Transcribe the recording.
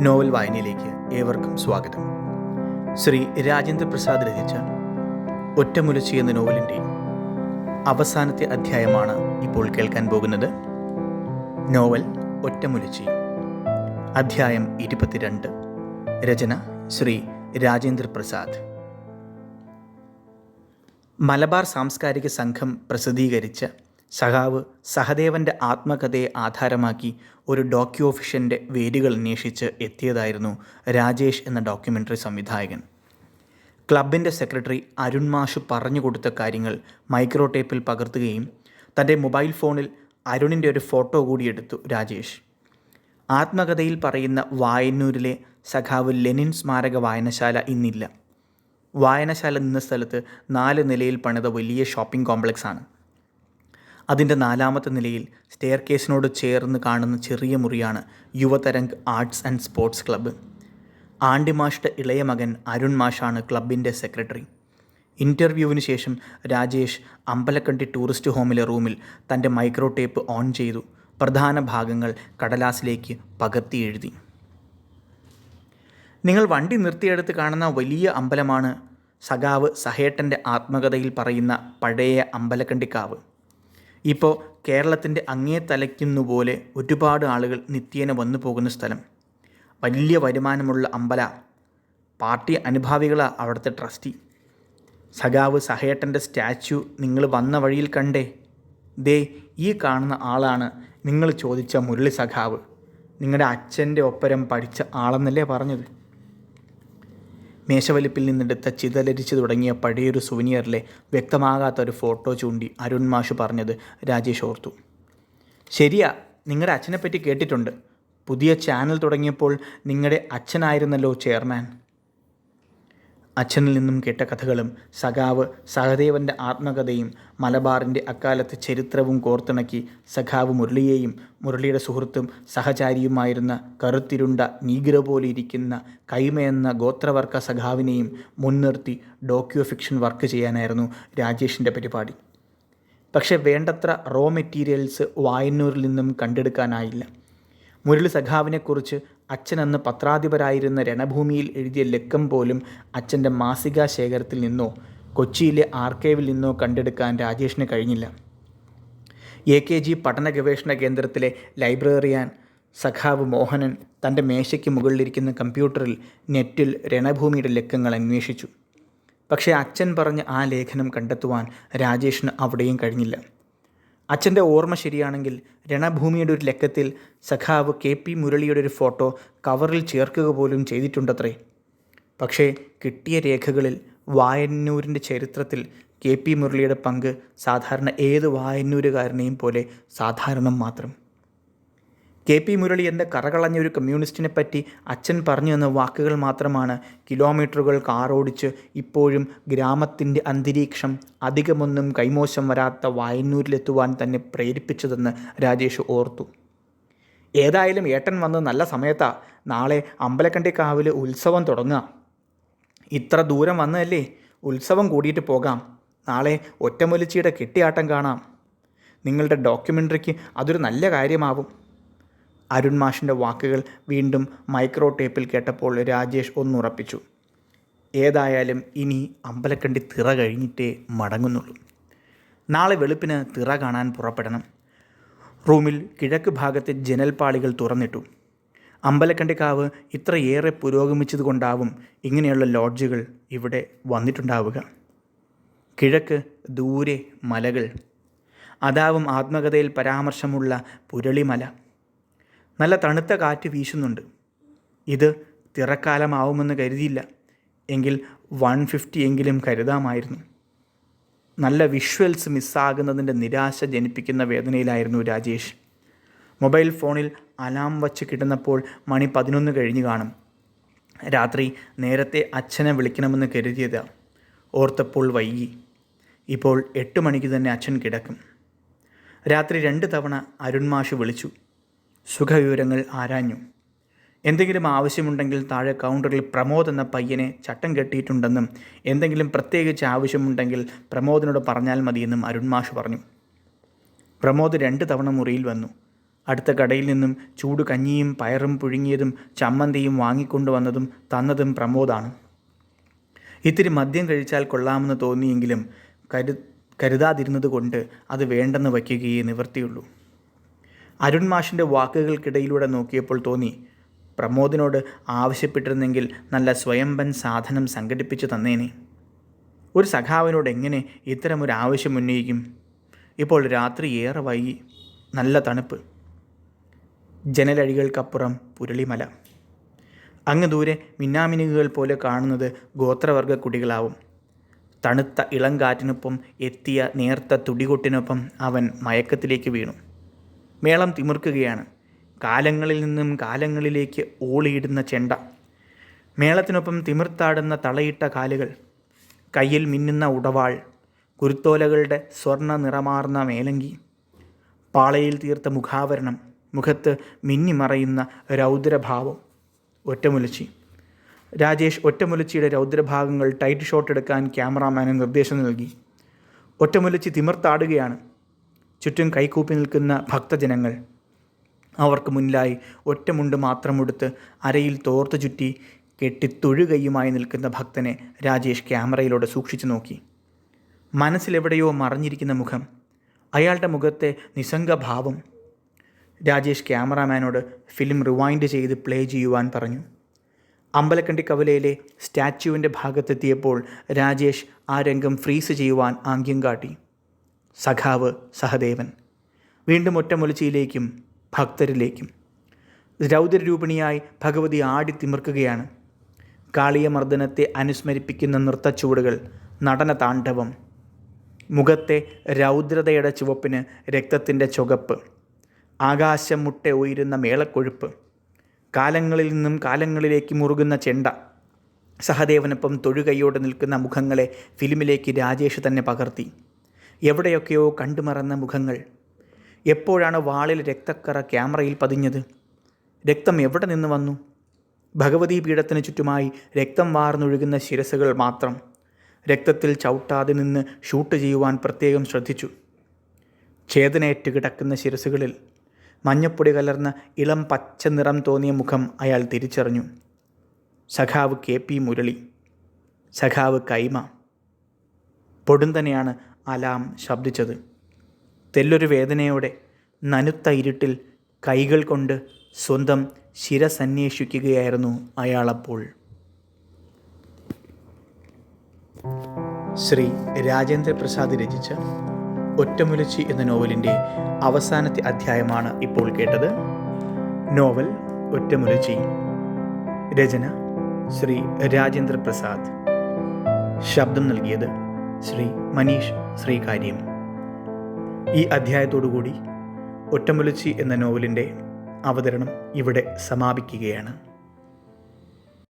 Novel വായനയിലേക്ക് ഏവർക്കും സ്വാഗതം. ശ്രീ രാജേന്ദ്ര പ്രസാദ് രചിച്ച ഒറ്റമുലച്ചി എന്ന നോവലിന്റെ അവസാനത്തെ അധ്യായമാണ് ഇപ്പോൾ കേൾക്കാൻ പോകുന്നത്. നോവൽ ഒറ്റമുലച്ചി അധ്യായം ഇരുപത്തിരണ്ട് രചന ശ്രീ രാജേന്ദ്ര പ്രസാദ് മലബാർ സാംസ്കാരിക സംഘം പ്രസിദ്ധീകരിച്ച സഖാവ് സഹദേവന്റെ ആത്മകഥയെ ആധാരമാക്കി ഒരു ഡോക്യുഫിഷന്റെ വേരുകൾ അന്വേഷിച്ച് എത്തിയതായിരുന്നു രാജേഷ് എന്ന ഡോക്യുമെന്ററി സംവിധായകൻ. ക്ലബിന്റെ സെക്രട്ടറി അരുൺ മാഷ് പറഞ്ഞു കൊടുത്ത കാര്യങ്ങൾ മൈക്രോ ടേപ്പിൽ പകർത്തുകയും തന്റെ മൊബൈൽ ഫോണിൽ അരുണിന്റെ ഒരു ഫോട്ടോ കൂടി എടുത്തു രാജേഷ്. ആത്മകഥയിൽ പറയുന്ന വായന്നൂരിലെ സഖാവ് ലെനിൻ സ്മാരക വായനശാല ഇന്നില്ല. വായനശാല നിന്ന സ്ഥലത്ത് നാല് നിലയിൽ പണിത വലിയ ഷോപ്പിംഗ് കോംപ്ലക്സ് ആണ് അതിന്റെ നാലാമത്തെ നിലയിൽ സ്റ്റെയർ കേസിനോട് ചേർന്ന് കാണുന്ന ചെറിയ മുറിയാണ് Yuvatharang arts and sports club. ആണ്ടിമാഷ്ട ഇളയ മകൻ അരുൺ മാഷാണ് ക്ലബിന്റെ സെക്രട്ടറി. ഇന്റർവ്യൂവിന് ശേഷം രാജേഷ് അമ്പലക്കണ്ടി ടൂറിസ്റ്റ് ഹോമിലെ റൂമിൽ തന്റെ മൈക്രോ ടേപ്പ് ഓൺ ചെയ്തു. പ്രധാന ഭാഗങ്ങൾ കടലാസിലേക്ക് പകർത്തി എഴുതി. നിങ്ങൾ വണ്ടി നിർത്തിയെടുത്ത് കാണുന്ന വലിയ അമ്പലമാണ് സഖാവ് സഹേട്ടന്റെ ആത്മകഥയിൽ പറയുന്ന പഴയ അമ്പലക്കണ്ടിക്കാവ് ഇപ്പോൾ കേരളത്തിന്റെ അങ്ങേ തലയ്ക്കുന്നുപോലെ ഒരുപാട് ആളുകൾ നിത്യേന വന്നു പോകുന്ന സ്ഥലം. വലിയ വരുമാനമുള്ള അമ്പല പാർട്ടി അനുഭാവികളാണ് അവിടുത്തെ ട്രസ്റ്റി. സഖാവ് സഹേട്ടന്റെ സ്റ്റാച്യു നിങ്ങൾ വന്ന വഴിയിൽ കണ്ടേ. ദേ ഈ കാണുന്ന ആളാണ് നിങ്ങൾ ചോദിച്ച മുരളി സഖാവ്. നിങ്ങളുടെ അച്ഛന്റെ ഒപ്പരം പഠിച്ച ആളെന്നല്ലേ പറഞ്ഞത്? മേശവലിപ്പിൽ നിന്നെടുത്ത ചിതലരിച്ചു തുടങ്ങിയ പഴയൊരു സുവനിയറിലെ വ്യക്തമാകാത്ത ഒരു ഫോട്ടോ ചൂണ്ടി അരുൺ മാഷു പറഞ്ഞത് രാജേഷ് ഓർത്തു. ശരിയാ നിങ്ങളുടെ അച്ഛനെപ്പറ്റി കേട്ടിട്ടുണ്ട്. പുതിയ ചാനൽ തുടങ്ങിയപ്പോൾ നിങ്ങളുടെ അച്ഛനായിരുന്നല്ലോ ചെയർമാൻ. അച്ഛനിൽ നിന്നും കേട്ട കഥകളും സഖാവ് സഹദേവന്റെ ആത്മകഥയും മലബാറിന്റെ അക്കാലത്തെ ചരിത്രവും കോർത്തിണക്കി സഖാവ് മുരളിയെയും മുരളിയുടെ സുഹൃത്തും സഹചാരിയുമായിരുന്ന കറുത്തിരുണ്ട നീഗ്ര പോലെ ഇരിക്കുന്ന കൈമയെന്ന ഗോത്രവർഗ സഖാവിനെയും മുൻനിർത്തി ഡോക്യു ഫിക്ഷൻ വർക്ക് ചെയ്യാനായിരുന്നു രാജേഷിന്റെ പരിപാടി. പക്ഷേ വേണ്ടത്ര റോ മെറ്റീരിയൽസ് വായന്നൂരിൽ നിന്നും കണ്ടെടുക്കാനായില്ല. മുരളി സഖാവിനെക്കുറിച്ച് അച്ഛൻ അന്ന് പത്രാധിപരായിരുന്ന രണഭൂമിയിൽ എഴുതിയ ലക്കം പോലും അച്ഛന്റെ മാസികാ ശേഖരത്തിൽ നിന്നോ കൊച്ചിയിലെ ആർക്കൈവിൽ നിന്നോ കണ്ടെടുക്കാൻ രാജേഷിന് കഴിഞ്ഞില്ല. എ കെ ജി പഠന ഗവേഷണ കേന്ദ്രത്തിലെ ലൈബ്രറിയാൻ സഖാവ് മോഹനൻ തന്റെ മേശയ്ക്ക് മുകളിലിരിക്കുന്ന കമ്പ്യൂട്ടറിൽ നെറ്റിൽ രണഭൂമിയുടെ ലക്കങ്ങൾ അന്വേഷിച്ചു. പക്ഷേ അച്ഛൻ പറഞ്ഞ ആ ലേഖനം കണ്ടെത്തുവാൻ രാജേഷിന് അവിടെയും കഴിഞ്ഞില്ല. അച്ഛന്റെ ഓർമ്മ ശരിയാണെങ്കിൽ രണഭൂമിയുടെ ഒരു ലക്കത്തിൽ സഖാവ് കെ പി മുരളിയുടെ ഒരു ഫോട്ടോ കവറിൽ ചേർക്കുക പോലും ചെയ്തിട്ടുണ്ടത്രേ. പക്ഷേ കിട്ടിയ രേഖകളിൽ വായന്നൂരിന്റെ ചരിത്രത്തിൽ കെ പി മുരളിയുടെ പങ്ക് സാധാരണ ഏത് വായന്നൂരുകാരനെയും പോലെ സാധാരണം മാത്രം. കെ പി മുരളി എന്ന കറകളഞ്ഞ ഒരു കമ്മ്യൂണിസ്റ്റിനെ പറ്റി അച്ഛൻ പറഞ്ഞു തന്ന വാക്കുകൾ മാത്രമാണ് കിലോമീറ്ററുകൾ കാറോടിച്ച് ഇപ്പോഴും ഗ്രാമത്തിന്റെ അന്തരീക്ഷം അധികമൊന്നും കൈമോശം വരാത്ത വായന്നൂരിലെത്തുവാൻ തന്നെ പ്രേരിപ്പിച്ചതെന്ന് രാജേഷ് ഓർത്തു. ഏതായാലും ഏട്ടൻ വന്ന് നല്ല സമയത്താ. നാളെ അമ്പലക്കണ്ടിക്കാവിൽ ഉത്സവം തുടങ്ങുക ഇത്ര ദൂരം വന്നതല്ലേ? ഉത്സവം കൂടിയിട്ട് പോകാം. നാളെ ഒറ്റമൊലിച്ചിയുടെ കെട്ടിയാട്ടം കാണാം. നിങ്ങളുടെ ഡോക്യുമെന്ററിക്ക് അതൊരു നല്ല കാര്യമാവും. അരുൺ മാഷിന്റെ വാക്കുകൾ വീണ്ടും മൈക്രോ ടേപ്പിൽ കേട്ടപ്പോൾ രാജേഷ് ഒന്നുറപ്പിച്ചു. ഏതായാലും ഇനി അമ്പലക്കണ്ടി തിറ കഴിഞ്ഞിട്ടേ മടങ്ങുന്നുള്ളൂ. നാളെ വെളുപ്പിന് തിറ കാണാൻ പുറപ്പെടണം. റൂമിൽ കിഴക്ക് ഭാഗത്തെ ജനൽപാളികൾ തുറന്നിട്ടു. അമ്പലക്കണ്ടിക്കാവ് ഇത്രയേറെ പുരോഗമിച്ചതുകൊണ്ടാവും ഇങ്ങനെയുള്ള ലോഡ്ജുകൾ ഇവിടെ വന്നിട്ടുണ്ടാവുക. കിഴക്ക് ദൂരെ മലകൾ. അതാവും ആത്മകഥയിൽ പരാമർശമുള്ള പുരളിമല. നല്ല തണുത്ത കാറ്റ് വീശുന്നുണ്ട്. ഇത് തിറക്കാലമാവുമെന്ന് കരുതിയില്ല. എങ്കിൽ വൺ ഫിഫ്റ്റി എങ്കിലും കരുതാമായിരുന്നു. നല്ല വിഷ്വൽസ് മിസ്സാകുന്നതിന്റെ നിരാശ ജനിപ്പിക്കുന്ന വേദനയിലായിരുന്നു രാജേഷ്. മൊബൈൽ ഫോണിൽ അലാം വച്ച് കിട്ടുന്നപ്പോൾ മണി പതിനൊന്ന് കഴിഞ്ഞ് കാണും. രാത്രി നേരത്തെ അച്ഛനെ വിളിക്കണമെന്ന് കരുതിയത്. ഓർത്തപ്പോൾ വൈകി. ഇപ്പോൾ എട്ട് മണിക്ക് തന്നെ അച്ഛൻ കിടക്കും. രാത്രി രണ്ട് തവണ അരുൺമാഷ് വിളിച്ചു. സുഖവിവരങ്ങൾ ആരാഞ്ഞു? എന്തെങ്കിലും ആവശ്യമുണ്ടെങ്കിൽ താഴെ കൗണ്ടറിൽ പ്രമോദ് എന്ന പയ്യനെ ചട്ടം കെട്ടിയിട്ടുണ്ടെന്നും എന്തെങ്കിലും പ്രത്യേകിച്ച് ആവശ്യമുണ്ടെങ്കിൽ പ്രമോദിനോട് പറഞ്ഞാൽ മതിയെന്നും അരുൺമാഷ് പറഞ്ഞു. പ്രമോദ് രണ്ട് തവണ മുറിയിൽ വന്നു. അടുത്ത കടയിൽ നിന്നും ചൂട് കഞ്ഞിയും പയറും പുഴുങ്ങിയതും ചമ്മന്തിയും വാങ്ങിക്കൊണ്ടുവന്നതും തന്നതും പ്രമോദാണ്. ഇത്തിരി മദ്യം കഴിച്ചാൽ കൊള്ളാമെന്ന് തോന്നിയെങ്കിലും കരു കരുതാതിരുന്നത് കൊണ്ട് അത് വേണ്ടെന്ന് വയ്ക്കുകയേ നിവർത്തിയുള്ളൂ അരുൺ മാഷിന്റെ വാക്കുകൾക്കിടയിലൂടെ നോക്കിയപ്പോൾ തോന്നി പ്രമോദിനോട് ആവശ്യപ്പെട്ടിരുന്നെങ്കിൽ നല്ല സ്വയംഭൻ സാധനം സംഘടിപ്പിച്ചു തന്നേനെ. ഒരു സഖാവിനോട് എങ്ങനെ ഇത്തരമൊരു ആവശ്യം ഉന്നയിക്കും? ഇപ്പോൾ രാത്രി ഏറെ വൈകി നല്ല തണുപ്പ്. ജനലഴികൾക്കപ്പുറം പുരളിമല. അങ്ങ് ദൂരെ മിന്നാമിനുകൾ പോലെ കാണുന്നത് ഗോത്രവർഗ കുടികളാവും തണുത്ത ഇളം കാറ്റിനൊപ്പം എത്തിയ നേർത്ത തുടികൊട്ടിനൊപ്പം അവൻ മയക്കത്തിലേക്ക് വീണു. മേളം തിമിർക്കുകയാണ്. കാലങ്ങളിൽ നിന്നും കാലങ്ങളിലേക്ക് ഓളിയിടുന്ന ചെണ്ട. മേളത്തിനൊപ്പം തിമിർത്താടുന്ന തളയിട്ട കാലുകൾ. കയ്യിൽ മിന്നുന്ന ഉടവാൾ. കുരുത്തോലകളുടെ സ്വർണ നിറമാർന്ന മേലങ്കി. പാളയിൽ തീർത്ത മുഖാവരണം. മുഖത്ത് മിന്നിമറയുന്ന രൗദ്രഭാവം. ഒറ്റമുലച്ചി. രാജേഷ് ഒറ്റമുലച്ചിയുടെ രൗദ്രഭാഗങ്ങൾ ടൈറ്റ് ഷോട്ട് എടുക്കാൻ ക്യാമറാമാന് നിർദ്ദേശം നൽകി. ഒറ്റമുലച്ചി തിമിർത്താടുകയാണ്. ചുറ്റും കൈകൂപ്പി നിൽക്കുന്ന ഭക്തജനങ്ങൾ അവർക്ക് മുന്നിലായി ഒറ്റമുണ്ട് മാത്രമെടുത്ത് അരയിൽ തോർത്തു ചുറ്റി കെട്ടിത്തൊഴുകയുമായി നിൽക്കുന്ന ഭക്തനെ രാജേഷ് ക്യാമറയിലൂടെ സൂക്ഷിച്ചു നോക്കി. മനസ്സിലെവിടെയോ മറിഞ്ഞിരിക്കുന്ന മുഖം അയാളുടെ മുഖത്തെ നിസ്സംഗഭാവം. രാജേഷ് ക്യാമറാമാനോട് ഫിലിം റിവൈൻഡ് ചെയ്ത് പ്ലേ ചെയ്യുവാൻ പറഞ്ഞു. അമ്പലക്കണ്ടി കവലയിലെ സ്റ്റാച്യുവിന്റെ ഭാഗത്തെത്തിയപ്പോൾ രാജേഷ് ആ രംഗം ഫ്രീസ് ചെയ്യുവാൻ ആംഗ്യം കാട്ടി. സഖാവ് സഹദേവൻ. വീണ്ടും ഒറ്റമൊലിച്ചിയിലേക്കും ഭക്തരിലേക്കും. രൗദ്രരൂപിണിയായി ഭഗവതി ആടി തിമിർക്കുകയാണ്. കാളിയമർദ്ദനത്തെ അനുസ്മരിപ്പിക്കുന്ന നൃത്തച്ചുവടുകൾ നടന താണ്ഡവം മുഖത്തെ രൗദ്രതയുടെ ചുവപ്പിന് രക്തത്തിന്റെ ചുവപ്പ്. ആകാശം മുട്ട ഉയരുന്ന മേളക്കൊഴുപ്പ്. കാലങ്ങളിൽ നിന്നും കാലങ്ങളിലേക്ക് മുറുകുന്ന ചെണ്ട. സഹദേവനൊപ്പം തൊഴുകൈയോടെ നിൽക്കുന്ന മുഖങ്ങളെ ഫിലിമിലേക്ക് രാജേഷ് തന്നെ പകർത്തി. എവിടെയൊക്കെയോ കണ്ടുമറന്ന മുഖങ്ങൾ. എപ്പോഴാണ് വാളിൽ രക്തക്കറ ക്യാമറയിൽ പതിഞ്ഞത്? രക്തം എവിടെ നിന്ന് വന്നു? ഭഗവതി പീഠത്തിന് ചുറ്റുമായി രക്തം വാർന്നൊഴുകുന്ന ശിരസുകൾ മാത്രം. രക്തത്തിൽ ചവിട്ടാതെ നിന്ന് ഷൂട്ട് ചെയ്യുവാൻ പ്രത്യേകം ശ്രദ്ധിച്ചു. ഛേദനയേറ്റ് കിടക്കുന്ന ശിരസുകളിൽ മഞ്ഞപ്പൊടി കലർന്ന ഇളം പച്ച നിറം തോന്നിയ മുഖം അയാൾ തിരിച്ചറിഞ്ഞു. സഖാവ് കെ പി മുരളി. സഖാവ് കൈമ. പൊടുന്തനെയാണ് അലാം ശബ്ദിച്ചത്. തെല്ലൊരു വേദനയോടെ നനുത്ത ഇരുട്ടിൽ കൈകൾ കൊണ്ട് സ്വന്തം ശിരസന്വേഷിക്കുകയായിരുന്നു അയാളപ്പോൾ. ശ്രീ രാജേന്ദ്ര പ്രസാദ് രചിച്ച ഒറ്റമുലച്ചി എന്ന നോവലിന്റെ അവസാനത്തെ അധ്യായമാണ് ഇപ്പോൾ കേട്ടത്. നോവൽ ഒറ്റമുലച്ചി. രചന ശ്രീ രാജേന്ദ്ര പ്രസാദ്. ശബ്ദം നൽകിയത് ശ്രീ മനീഷ് ശ്രീകാര്യം. ഈ അധ്യായത്തോടുകൂടി ഒറ്റമുലച്ചി എന്ന നോവലിന്റെ അവതരണം ഇവിടെ സമാപിക്കുകയാണ്.